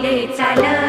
बोले चाल